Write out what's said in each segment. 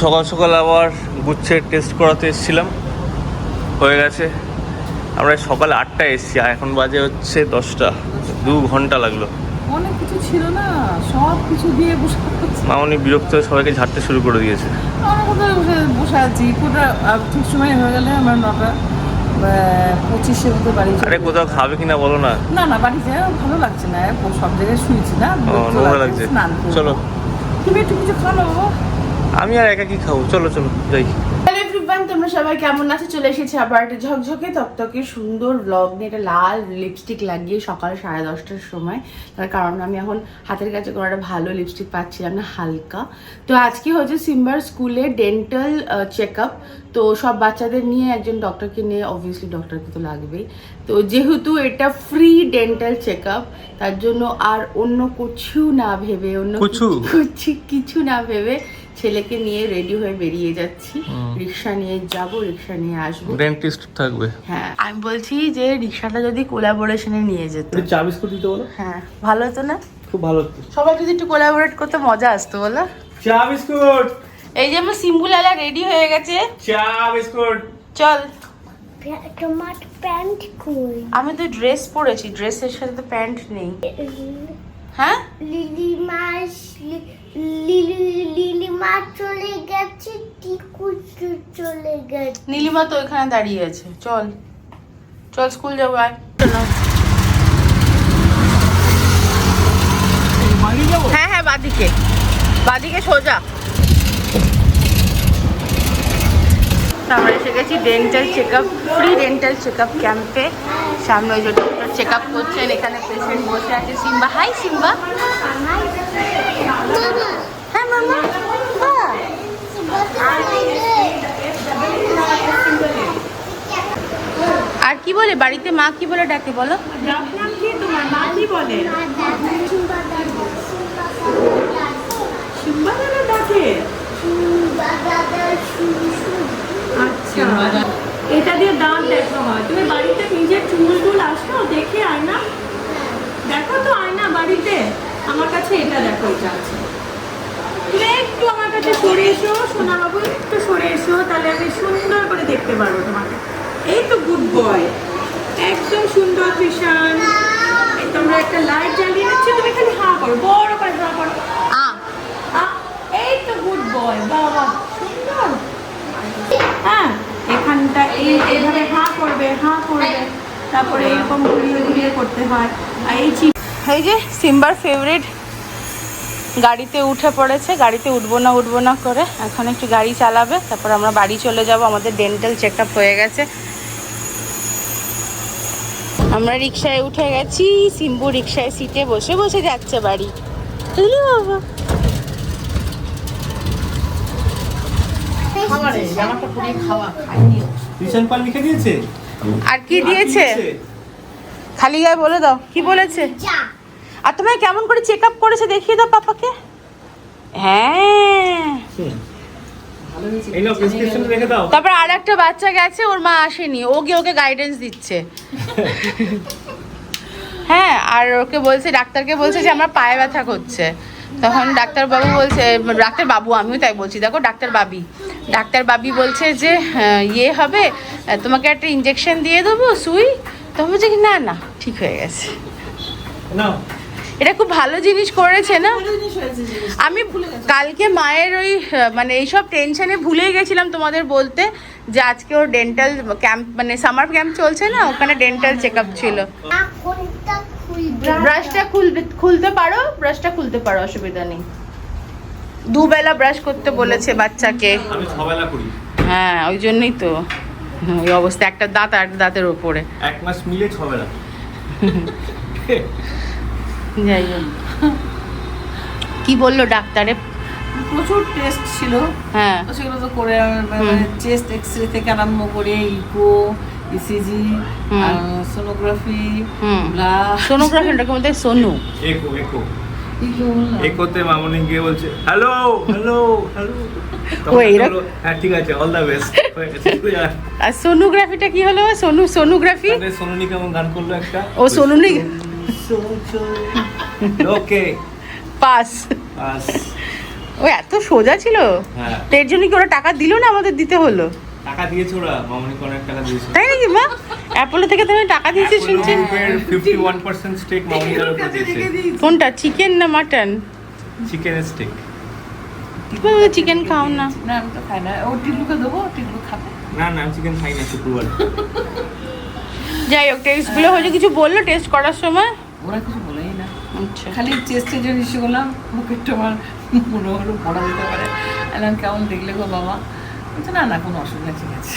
সকাল সকাল আবার গুচ্ছের টেস্ট করাতে এসেছিলাম। হয়ে গেছে। আমরা সকাল আটটায় এসেছি আর এখন বাজে হচ্ছে দশটা। দু ঘণ্টা লাগল। অনেক কিছু ছিল না সব কিছু দিয়ে বসে। মামনি বিরক্ত হয়ে সবাইকে ঝাড়তে শুরু করে দিয়েছে। আমরা বসে বসে আছি? কোটা ঠিক সময় হয়ে গেলে আমরা নটা আহ, পঁচিশের মতো বাড়ি আরে কোথাও খাবে কিনা বলো না। না না বাড়িতে ভালো লাগছে না সব জায়গায় শুয়েছি না নোংরা লাগছে চলো। তুমি একটু কিছু খাও না বাবা। আমি আর একা কি খাব? চলো চলো যাই। তোমরা সবাই কেমন আছো? চলে এসেছি আবার একটা ঝকঝকে তকতকে সুন্দর ব্লগ নিয়ে। একটা লাল লিপস্টিক লাগিয়ে সকাল সাড়ে দশটার সময়। তার কারণ আমি এখন হাতের কাছে কোনো একটা ভালো লিপস্টিক পাচ্ছিলাম না হালকা। তো আজকে হচ্ছে সিম্বার স্কুলে ডেন্টাল চেক আপ তো সব বাচ্চাদের নিয়ে একজন ডক্টরকে নিয়ে অবভিয়াসলি ডক্টরকে তো লাগবেই। তো যেহেতু এটা ফ্রি ডেন্টাল চেক আপ তার জন্য আর অন্য কিছু না ভেবে অন্য কুছু? কিছু কিছু না ভেবে ছেলেকে নিয়ে রেডি হয়ে বেরিয়ে যাচ্ছি। রিক্সা নিয়ে যাব রিক্সা নিয়ে আসব। ডেন্টিস্ট থাকবে? হ্যাঁ। আমি বলছি যে রিক্সাটা যদি কোলাবোরেশনে নিয়ে যেত। চা বিস্কুট দিতে বলো? হ্যাঁ। ভালো হতো না? খুব ভালো হতো। সবাই যদি একটু কোলাবোরেট করতে মজা আসতো বলো। চা বিস্কুট! এই যে আমার সিম্বুলালা রেডি হয়ে গেছে। চা বিস্কুট! চল। তোমার প্যান্ট কই আমি তো ড্রেস পরেছি ড্রেসের সাথে তো প্যান্ট নেই। হ্যাঁ? লিলি মাস লিলি লিলিমা চলে গেছে টিকু চলে গেছে। নীলিমা তো ওইখানে দাঁড়িয়ে আছে চল। চল স্কুল যাব আয়। চলো। হ্যাঁ হ্যাঁ বাদিকে। বাদিকে সোজা। আমরা এসে গেছি dental check up free dental check up ক্যাম্পে সামনে ওই যে ডক্টর চেক আপ করছেন এখানে পেশেন্ট বসে আছে। Simba hi Simba. হ্যাঁ মামা। আর কি বলে? বাড়িতে মা কি বলে ডাকে বলো? আচ্ছা। এটা দিয়ে দাঁত দেখা হয়। তুমি বাড়িতে নিজের চুলগুলো আসো দেখে আয়না? দেখো তো আয়না বাড়িতে। আমার কাছে এটা দেখো, এটা আছে। তুমি একটু আমার কাছে সরে এসো সোনা বাবু একটু সরে এসো, তাহলে আমি সুন্দর করে দেখতে পারব তোমাকে। এই তো গুড বয় একদম সুন্দর এই তোমরা একটা লাইট জ্বালিয়ে নিচ্ছ তুমি খালি হাঁ করো বড় করে হাঁ করো আ আহ, এই তো গুড বয় বাবা সুন্দর হ্যাঁ এখানটা এই এইভাবে হাঁ করবে হাঁ করবে তারপরে এরকম ঘুরিয়ে ঘুরিয়ে করতে হয়। আর এই চিপ এই যে সিম্বার ফেভারিট গাড়িতে উঠে পড়েছে গাড়িতে উঠবো না উঠবো না করে। এখন একটু গাড়ি চালাবে তারপর আমরা বাড়ি চলে যাব আমাদের ডেন্টাল চেক আপ হয়ে গেছে। আমরা রিক্সায় উঠে গেছি সিম্বু রিক্সায় সিটে বসে বসে যাচ্ছে বাড়ি। বাবা। টিউশন পাল লিখে দিয়েছে? আর কি দিয়েছে? খালি গায়ে বলে দাও। কি বলেছে? আর তোমায় কেমন করে চেক আপ করেছে দেখিয়ে দাও পাপাকে। হ্যাঁ। তারপর আর একটা বাচ্চা গেছে ওর মা আসেনি। ওকে ওকে গাইডেন্স দিচ্ছে। হ্যাঁ আর ওকে বলছে ডাক্তারকে বলছে যে আমার পায়ে ব্যথা করছে। তখন ডাক্তার বাবু বলছে ডাক্তার বাবু আমিও তাই বলছি। দেখো ডাক্তার বাবি। ডাক্তার বাবি বলছে যে ইয়ে হবে তোমাকে একটা ইঞ্জেকশন দিয়ে দেবো সুই? তখন বলছে কি না না ঠিক হয়ে গেছে। এটা খুব ভালো জিনিস করেছে না? আমি কালকে মায়ের ওই মানে এইসব টেনশনে ভুলেই গেছিলাম তোমাদের বলতে যে আজকে ওর ডেন্টাল ক্যাম্প মানে সামার ক্যাম্প চলছে না? ওখানে ডেন্টাল চেক আপ ছিল ব্রাশটা খুলবে খুলতে পারো ব্রাশটা খুলতে পারো অসুবিধা নেই। দুবেলা ব্রাশ করতে বলেছে বাচ্চাকে। আমি ছবেলা করি। হ্যাঁ ওই জন্যই তো। ওই অবস্থা একটা দাঁত আর দাঁতের ওপরে। এক মাস মিলে ছবেলা। যাই হোক। কি বলল ডাক্তারে? প্রচুর টেস্ট ছিল। হ্যাঁ। তো সেগুলো তো করে চেস্ট এক্স রে থেকে আরম্ভ করে ইকো ইসিজি। সোনোগ্রাফি হুম ব্লাড সোনোগ্রাফিটাকে বলতে সোনু একো একো একোতে মামনি গিয়ে বলছে হ্যালো হ্যালো হ্যালো ও, এইরকম? হ্যাঁ ঠিক আছে অল দ্য বেস্ট আর সোনোগ্রাফিটা কি হলো? সোনু সোনোগ্রাফি সোনুনি কেমন গান করল একটা? ও সোনুনি ওকে পাস বাস ও এত সোজা ছিল? হ্যাঁ। তো এর জন্য কি ওরা টাকা দিল না আমাদের দিতে হলো? টাকা দিয়েছে ওরা মামনিকে অনেক টাকা দিয়েছে। তাই নাকি মা? অ্যাপোলো থেকে তুমি টাকা দিয়েছিস শুনছি। ফিফটি ওয়ান পার্সেন্ট স্টেক দিয়েছে। কোনটা চিকেন না মাটন চিকেন স্টেক চিকেন খাও না। না আমি তো খাই না। ও টিকলুকে দেবো টিকলু খাবে। না না আমি চিকেন খাই না শুক্রবার। যাই হোক টেস্টগুলো হয়তো কিছু বলল টেস্ট করার সময়? ওরা কিছু বলেই না। আচ্ছা। খালি চেস্টের জন্য ইস্যু করলাম বুকেরটা আমার মনে হলো পড়া দিতে পারে। এলাম কেমন দেখলে গো বাবা? না না কোনো অসুবিধা ঠিক আছে।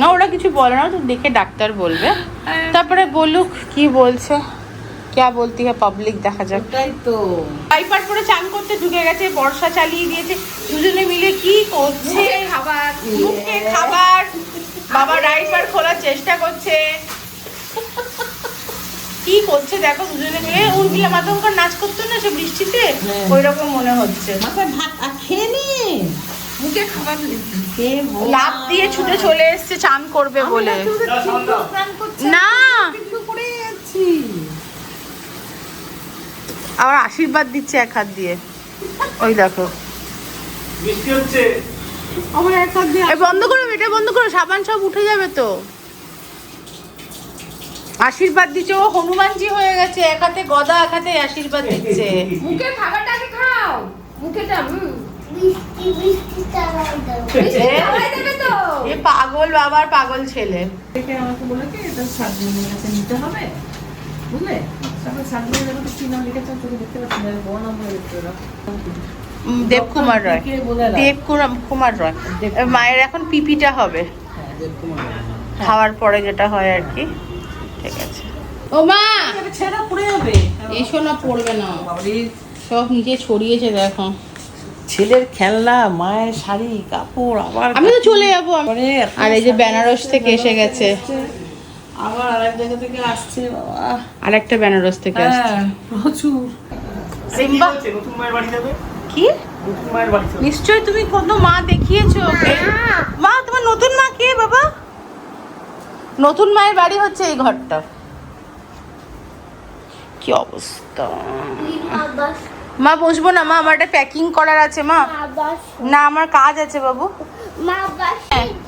না ওরা কিছু বলে না তো দেখে ডাক্তার বলবে। তারপরে বলুক কি বলছে ক্যা বলতি হ্যাঁ পাবলিক দেখা যাক। ওটাই তো। পাইপার করে চান করতে ঢুকে গেছে বর্ষা চালিয়ে দিয়েছে দুজনে মিলে কি করছে? খাবার। মুখে খাবার। বাবা ডাইপার খোলার চেষ্টা করছে। কি করছে দেখো দুজনে মিলে। উর্মিলা মাতঙ্কর নাচ করতো না সে বৃষ্টিতে? ওই রকম মনে হচ্ছে। মাথায় ভাত খেয়ে নি। মুখে খাবার লাভ দিয়ে ছুটে চলে এসছে চান করবে বলে। না আবার আশীর্বাদ দিচ্ছে এক হাত দিয়ে। ওই দেখো। বৃষ্টি হচ্ছে। আমার এক হাত দিয়ে এই বন্ধ করো এটা বন্ধ করো সাবান সব উঠে যাবে তো। আশীর্বাদ দিচ্ছে ও হনুমানজি হয়ে গেছে এক হাতে গদা এক হাতে আশীর্বাদ দিচ্ছে। মুখে খাবারটাকে খাও। মুখেটা হুম। পাগল বাবার পাগল ছেলে। আমাকে বলে কি এটা সাত কাছে নিতে হবে বুঝলে? তারপরে সাত দিনের কি নাম লিখেছে তোকে দেখতে পাচ্ছি না বড় নাম বলে দেখতে ওরা উম, রয়। কে বলে না দেবকুমার কুমার রয়। মায়ের এখন পিপিটা হবে। হ্যাঁ খাওয়ার পরে যেটা হয় আর কি। ঠিক আছে। ও মা! ছেঁড়া পড়ে যাবে। এসো না পড়বে না। সব নিচে ছড়িয়েছে দেখো। ছেলের খেলনা মায়ের শাড়ি কাপড় আবার আমি তো চলে যাব আর এই যে বেনারস থেকে এসে গেছে। আবার আরেক জায়গা থেকে আসছে বাবা। আর একটা বেনারস থেকে আসছে। হ্যাঁ প্রচুর। সিম্বা? নতুন মায়ের বাড়ি যাবে। কি? নিশ্চয়ই তুমি কোনো মা দেখিয়েছো ওকে। মা তোমার নতুন মা কে বাবা? নতুন মায়ের বাড়ি হচ্ছে এই ঘরটা। কি অবস্থা? মা বসবো না মা আমার একটা প্যাকিং করার আছে মা। না আমার কাজ আছে বাবু।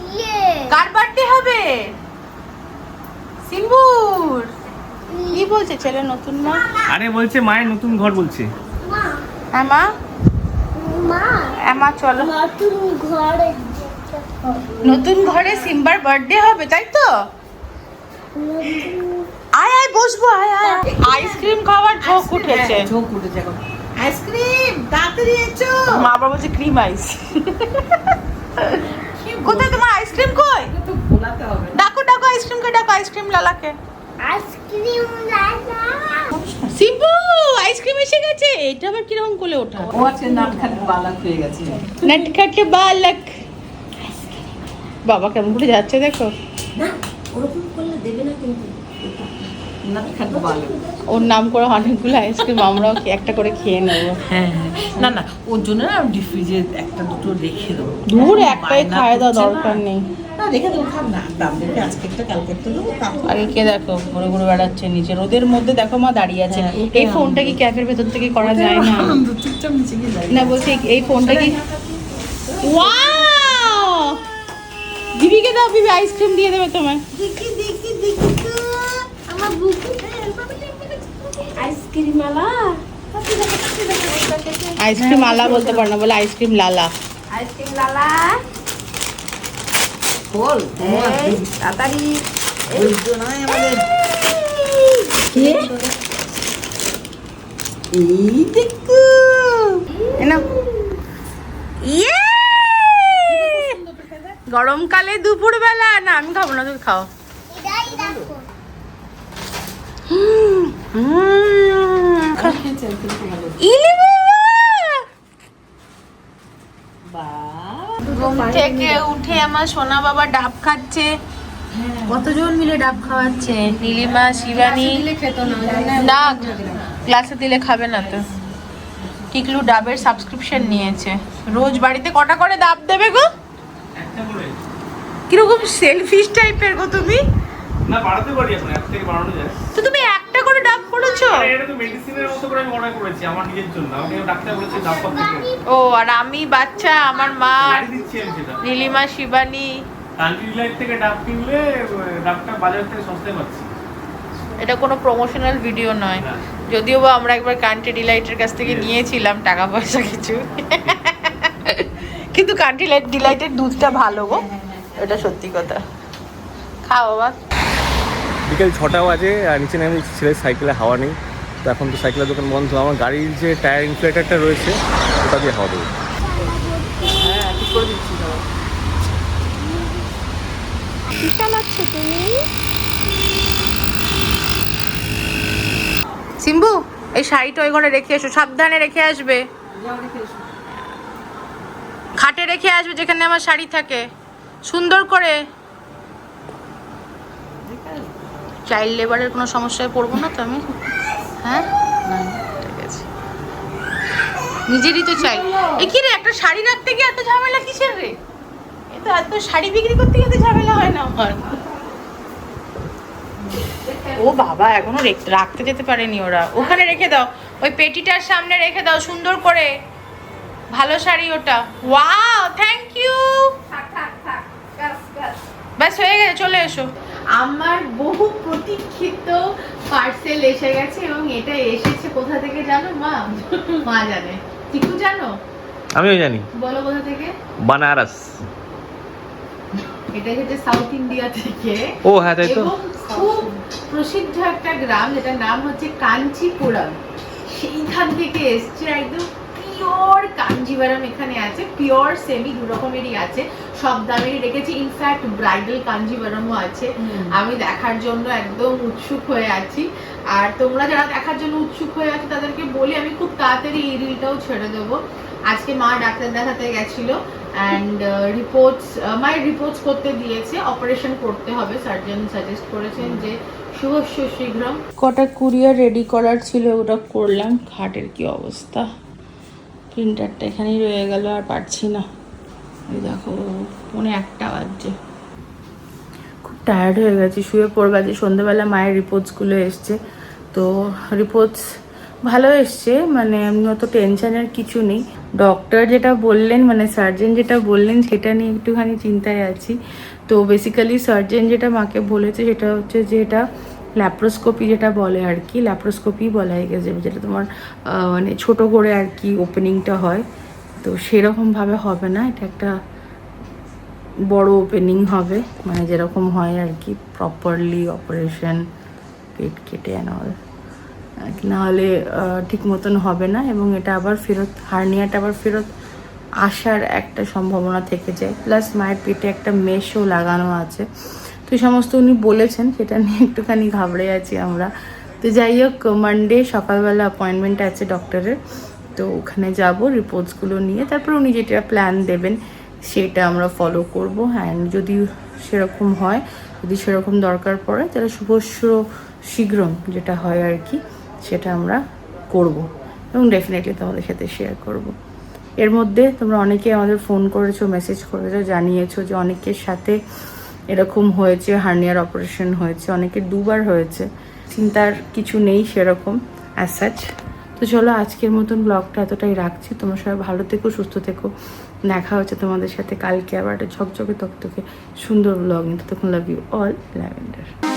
দিয়ে কার বার্থডে হবে? সিম্বুর। কি বলছে ছেলে নতুন মা? আরে বলছে মায়ের নতুন ঘর বলছে। মা। হ্যাঁ মা। মা। হ্যাঁ মা চলো। নতুন ঘরে নতুন ঘরে সিম্বার বার্থডে হবে তাই তো? আয় আয় বসবো আয় আয়। আইসক্রিম খাওয়ার ঝোঁক উঠেছে। ঝোঁক উঠেছে এখন। আইসক্রিম তাড়াতাড়ি এসো। মা আবার বলছে ক্রিম আইস। কোথায় তোমার আইসক্রিম কই? তো ভোলাতে হবে ডাকো ডাকো আইসক্রিম কে ডাকো আইসক্রিম লালাকে। আইসক্রিম লাগা সিম্বু আইসক্রিম এসে গেছে। এটা আবার কীরকম কোলে ওঠা? ও আজকে নাট খালি বালাক হয়ে গেছে। নটখাটে বালক। বাবা কেমন করে যাচ্ছে দেখো। নাট খালি বালাক ওর নাম করে অনেকগুলো আইসক্রিম আমরাও একটা করে খেয়ে নেব? হ্যাঁ হ্যাঁ। না না ওর জন্য না আমি ডিফ্রিজে একটা দুটো রেখে দেবো। দূর একটাই খাওয়া দাওয়া দরকার নেই। দেখো ঘুরে ঘুরে বেড়াচ্ছে নিচে। রোদের মধ্যে দেখো মা দাঁড়িয়ে আছে। হ্যাঁ, এই ফোনটা কি ক্যাফের ভেতর থেকে করা যায় না? না বলছি এই- ফোনটা কি ওয়াও! দিদিকে দাও বিবি আইসক্রিম দিয়ে দেবে তোমায় দেখি দেখি দেখি তো আমার বুকে আইসক্রিম আলা আইসক্রিম আলা বলতে পারে না বলে আইসক্রিম লালা। আইসক্রিম লালা? বল তাড়াতাড়ি। এই দেখো। ইয়ে! গরমকালে দুপুরবেলা। না আমি খাব না তুমি খাও এটাই দেখো হুম। খেয়েছে কিন্তু ভালো ইলি বাবা! বা ঘুম থেকে উঠে আমার সোনা বাবা ডাব খাচ্ছে। কতজন মিলে ডাব খাওয়াচ্ছে? নীলিমা শিবানী। না ক্লাসে দিলে খাবে না তো। টিকলু ডাবের সাবস্ক্রিপশন নিয়েছে। রোজ বাড়িতে কটা করে ডাব দেবে গো? একটা কীরকম সেলফিশ টাইপের গো তুমি? না বাড়াতে পারি এখন এক থেকে বাড়ানো যায়। তো তুমি একটা করে ডাব করেছ? এটা তো মেডিসিনের মতো করে আমি অর্ডার করেছি আমার নিজের জন্য। আমাকে ডাক্তার বলেছে থেকে ও আর আমি বাচ্চা আমার মা আমি নীলিমা শিবানী। কান্ট্রি থেকে ডাব কিনলে ডাবটা বাজার থেকে সস্তায় পাচ্ছি। এটা কোনো প্রমোশনাল ভিডিও নয়। যদিও বা আমরা একবার কান্ট্রি ডিলাইটের কাছ থেকে নিয়েছিলাম টাকা পয়সা কিছু। কিন্তু কান্ট্রি ডিলাইটের দুধটা ভালো গো। এটা সত্যি কথা। খাও বাবা। বিকেল ছটা বাজে আর নিচে নেমে ছেলের সাইকেলে হাওয়া নেই। তো এখন তো সাইকেলের দোকান বন্ধ। আমার গাড়ির যে টায়ার ইনফ্লেটারটা রয়েছে ওটা দিয়ে হাওয়া দেবো। হ্যাঁ সিম্বু এই শাড়িটা ওই ঘরে রেখে এসো। সাবধানে রেখে আসবে। খাটে রেখে আসবে যেখানে আমার শাড়ি থাকে। সুন্দর করে। চাইল্ড লেবারের কোনো সমস্যায় পড়ব না তো আমি? হ্যাঁ? না, ঠিক আছে নিজেরই তো চাই এ কি রে একটা শাড়ি রাখতে গিয়ে এত ঝামেলা কিসের রে? এ তো এত শাড়ি বিক্রি করতে গিয়ে ঝামেলা হয় না আমার। ও বাবা এখনও রেখ- রাখতে যেতে পারেনি ওরা। ওখানে রেখে দাও। ওই পেটিটার সামনে রেখে দাও সুন্দর করে। ভালো শাড়ি ওটা। ওয়াও থ্যাংক ইউ ব্যাস হয়ে গেছে চলে এসো। আমার বহু প্রতীক্ষিত পার্সেল এসে গেছে এবং এটা এসেছে কোথা থেকে জানো? মা মা জানে। টিকু জানো? আমিও জানি। বলো কোথা থেকে? বানারস। এটা হচ্ছে সাউথ ইন্ডিয়া থেকে। ও হ্যাঁ তাই তো। খুব প্রসিদ্ধ একটা গ্রাম যেটার নাম হচ্ছে কাঞ্চিপুরম সেইখান থেকে এসছে একদম পিওর কাঞ্জিভারাম এখানে আছে। পিওর সেমি দু রকমেরই আছে। সব দামেরই রেখেছি ইনফ্যাক্ট ব্রাইডাল কাঞ্জিভারামও আছে। আমি দেখার জন্য একদম উৎসুক হয়ে আছি। আর তোমরা যারা দেখার জন্য উৎসুক হয়ে আছো তাদেরকে বলি আমি খুব তাড়াতাড়ি এই রিলটাও ছেড়ে দেবো। আজকে মা ডাক্তার দেখাতে গেছিল। অ্যান্ড রিপোর্টস মায়ের রিপোর্টস করতে দিয়েছে। অপারেশন করতে হবে। সার্জন সাজেস্ট করেছেন যে শুভস্য শীঘ্রম। কটা কুরিয়ার রেডি করার ছিল ওটা করলাম। খাটের কি অবস্থা? প্রিন্টারটা এখানেই রয়ে গেল আর পারছি না। দেখো মনে একটা বাজছে। খুব টায়ার্ড হয়ে গেছি, শুয়ে পড়বে আজকে সন্ধ্যেবেলা মায়ের রিপোর্টসগুলো এসছে। তো রিপোর্টস ভালো এসছে মানে অত টেনশনের কিছু নেই। ডক্টর যেটা বললেন মানে সার্জেন যেটা বললেন, সেটা নিয়ে একটুখানি চিন্তায় আছি। তো বেসিক্যালি সার্জন যেটা মাকে বলেছে, সেটা হচ্ছে যে এটা ল্যাপ্রোস্কোপি যেটা বলে আর কি ল্যাপ্রোস্কোপি বলা হয়ে গেছে, যেটা তোমার মানে ছোট করে আর কি ওপেনিংটা হয়। তো সেরকমভাবে হবে না, এটা একটা বড় ওপেনিং হবে মানে যেরকম হয় আর কি প্রপারলি অপারেশন পেট কেটে অল নাহলে ঠিক মতন হবে না এবং এটা আবার ফেরত হার্নিয়াটা আবার ফেরত আসার একটা সম্ভাবনা থেকে যায়। প্লাস মায়ের পেটে একটা মেশও লাগানো আছে। তো সমস্ত উনি বলেছেন, সেটা নিয়ে একটুখানি ঘাবড়ে আছি আমরা। তো যাই হোক মানডে সকালবেলা অ্যাপয়েন্টমেন্ট আছে ডক্টরের তো ওখানে যাব রিপোর্টসগুলো নিয়ে। তারপর উনি যেটা প্ল্যান দেবেন, সেটা আমরা ফলো করব। অ্যান্ড যদি সেরকম হয়, যদি সেরকম দরকার পড়ে, তাহলে শুভস্য শীঘ্রম যেটা হয় আর কি, সেটা আমরা করব। এবং ডেফিনেটলি তোমাদের সাথে শেয়ার করব। এর মধ্যে তোমরা অনেকে আমাদের ফোন করেছ মেসেজ করেছ, জানিয়েছো যে অনেকের সাথে এরকম হয়েছে হার্নিয়ার অপারেশন হয়েছে, অনেকের দুবার হয়েছে। চিন্তার কিছু নেই সেরকম অ্যাজ সাচ তো চলো আজকের মতন ব্লগটা এতটাই রাখছি। তোমার সবাই ভালো থেকো, সুস্থ থেকো। দেখা হচ্ছে তোমাদের সাথে কালকে আবার একটা ঝকঝকে তকতকে সুন্দর ব্লগ নিতে তখন লাভ ইউ অল ল্যাভেন্ডার